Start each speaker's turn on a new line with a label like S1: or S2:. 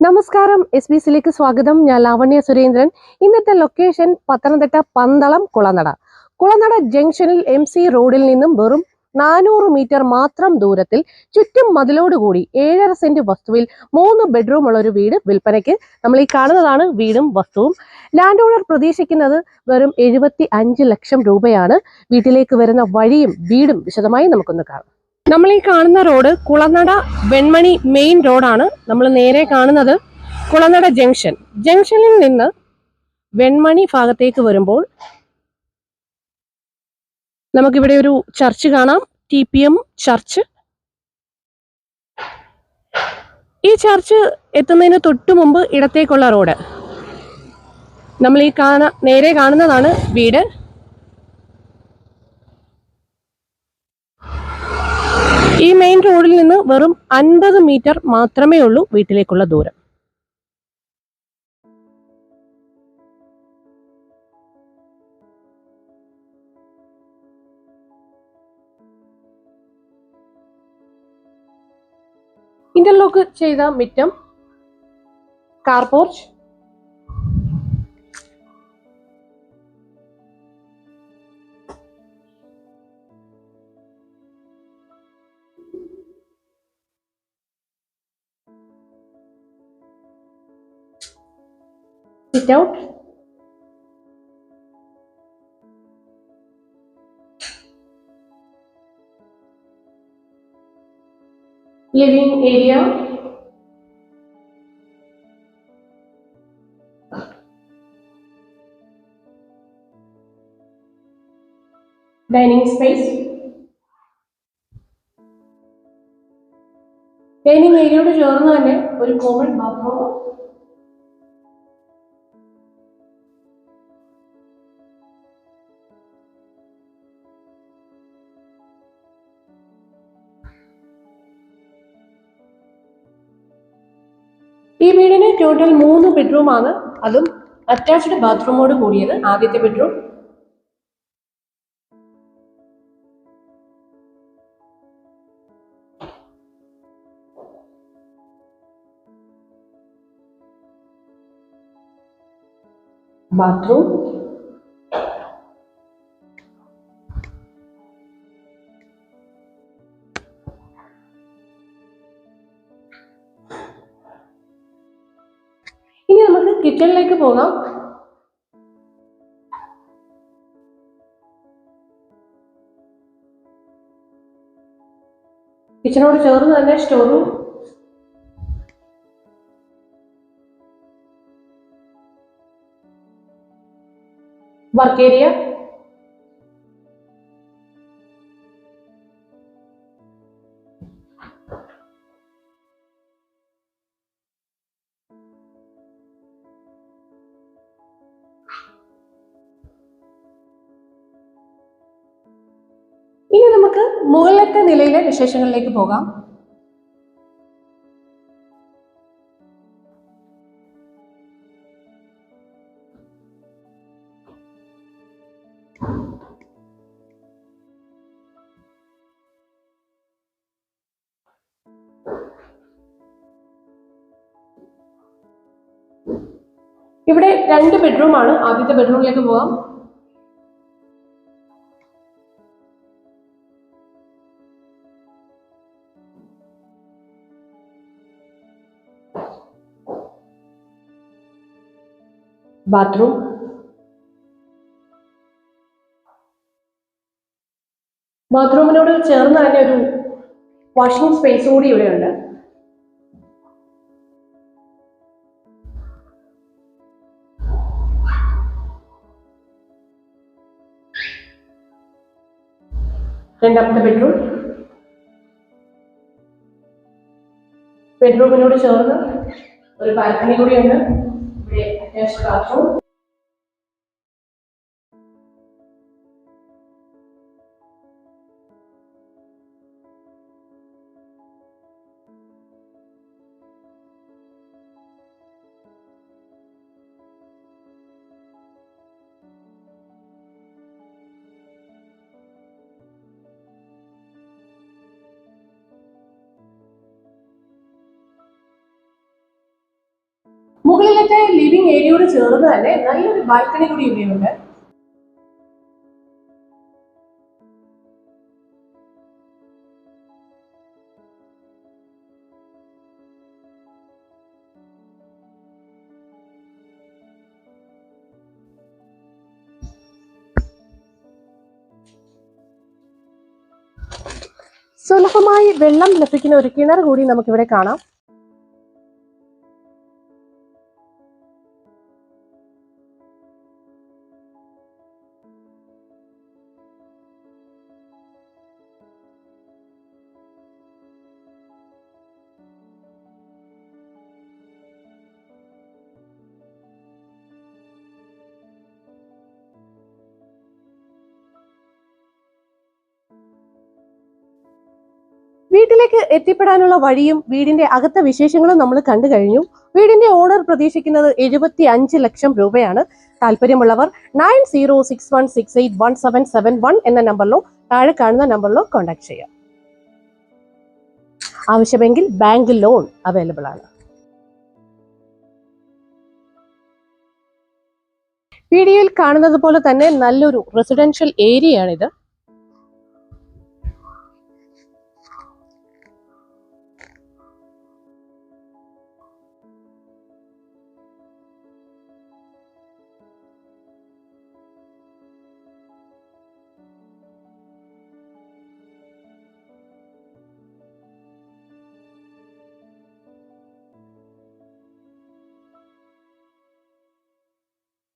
S1: നമസ്കാരം S B സിയിലേക്ക് സ്വാഗതം. ഞാൻ ലാവണ്യ സുരേന്ദ്രൻ. ഇന്നത്തെ ലൊക്കേഷൻ പത്തനംതിട്ട പന്തളം കുളനട. കുളനട ജംഗ്ഷനിൽ എം സി റോഡിൽ നിന്നും വെറും നാനൂറ് മീറ്റർ മാത്രം ദൂരത്തിൽ ചുറ്റും മതിലോടുകൂടി ഏഴര സെന്റ് വസ്തുവിൽ മൂന്ന് ബെഡ്റൂം ഉള്ള ഒരു വീട് വിൽപ്പനയ്ക്ക് നമ്മൾ ഈ കാണുന്നതാണ് വീടും വസ്തുവും. ലാൻഡ് ഓണർ പ്രതീക്ഷിക്കുന്നത് വെറും എഴുപത്തി ലക്ഷം രൂപയാണ്. വീട്ടിലേക്ക് വരുന്ന വഴിയും വീടും വിശദമായി നമുക്കൊന്ന് കാണാം. നമ്മൾ ഈ കാണുന്ന റോഡ് കുളനട വെൺമണി മെയിൻ റോഡാണ് നമ്മൾ നേരെ കാണുന്നത്. കുളനട ജംഗ്ഷൻ. ജംഗ്ഷനിൽ നിന്ന് വെൺമണി ഭാഗത്തേക്ക് വരുമ്പോൾ നമുക്കിവിടെ ഒരു ചർച്ച് കാണാം. T P M church. ഈ ചർച്ച് എത്തുന്നതിന് തൊട്ടു മുമ്പ് ഇടത്തേക്കുള്ള റോഡ്. നമ്മൾ ഈ കാണ നേരെ കാണുന്നതാണ് വീട്. ഈ മെയിൻ റോഡിൽ നിന്ന് വെറും അൻപത് മീറ്റർ മാത്രമേ ഉള്ളൂ വീട്ടിലേക്കുള്ള ദൂരം. ഇന്റർലോക്ക് ചെയ്ത മിറ്റം car porch sit out living area dining space dining ഏരിയയോട് ചേർന്ന് തന്നെ ഒരു കോമൺ ബാത്റൂം ഈ വീടിന് ടോട്ടൽ മൂന്ന് ബെഡ്റൂമാണ് അതും അറ്റാച്ച്ഡ് ബാത്റൂമോട് കൂടിയത് ആദ്യത്തെ ബെഡ്റൂം ബാത്റൂം കിച്ചണിലേക്ക് പോകാം. കിച്ചണോട് ചേർന്ന് തന്നെ സ്റ്റോർ റൂം വർക്ക് ഏരിയ. മുകളിലത്തെ നിലയിലെ വിശേഷങ്ങളിലേക്ക് പോകാം. ഇവിടെ രണ്ട് ബെഡ്റൂം ആണ്. ആദ്യത്തെ ബെഡ്റൂമിലേക്ക് പോകാം. ബാത്റൂം. ബാത്റൂമിനോട് ചേർന്ന് തന്നെ ഒരു വാഷിംഗ് സ്പേസ് കൂടി ഇവിടെ ഉണ്ട് രണ്ടാമത്തെ ബെഡ്റൂം ബെഡ്റൂമിനോട് ചേർന്ന് ഒരു ബാൽക്കണി കൂടിയുണ്ട് S4 മുകളിലത്തെ ലിവിംഗ് ഏരിയയോട് ചേർന്ന് തന്നെ നല്ലൊരു ബാൽക്കണി കൂടി ഇവിടെയുണ്ട്. സുലഭമായി വെള്ളം ലഭിക്കുന്ന ഒരു കിണർ കൂടി നമുക്കിവിടെ കാണാം. വീട്ടിലേക്ക് എത്തിപ്പെടാനുള്ള വഴിയും വീടിന്റെ അകത്തെ വിശേഷങ്ങളും നമ്മൾ കണ്ടു കഴിഞ്ഞു. വീടിന്റെ ഓണർ പ്രതീക്ഷിക്കുന്നത് എഴുപത്തി അഞ്ച് ലക്ഷം രൂപയാണ്. താല്പര്യമുള്ളവർ nine zero six one six eight one seven seven one എന്ന നമ്പറിലോ താഴെ കാണുന്ന നമ്പറിലോ കോൺടാക്ട് ചെയ്യാം. ആവശ്യമെങ്കിൽ ബാങ്ക് ലോൺ അവൈലബിൾ ആണ്. വീഡിയോയിൽ കാണുന്നത് പോലെ തന്നെ നല്ലൊരു റെസിഡൻഷ്യൽ ഏരിയയാണിത്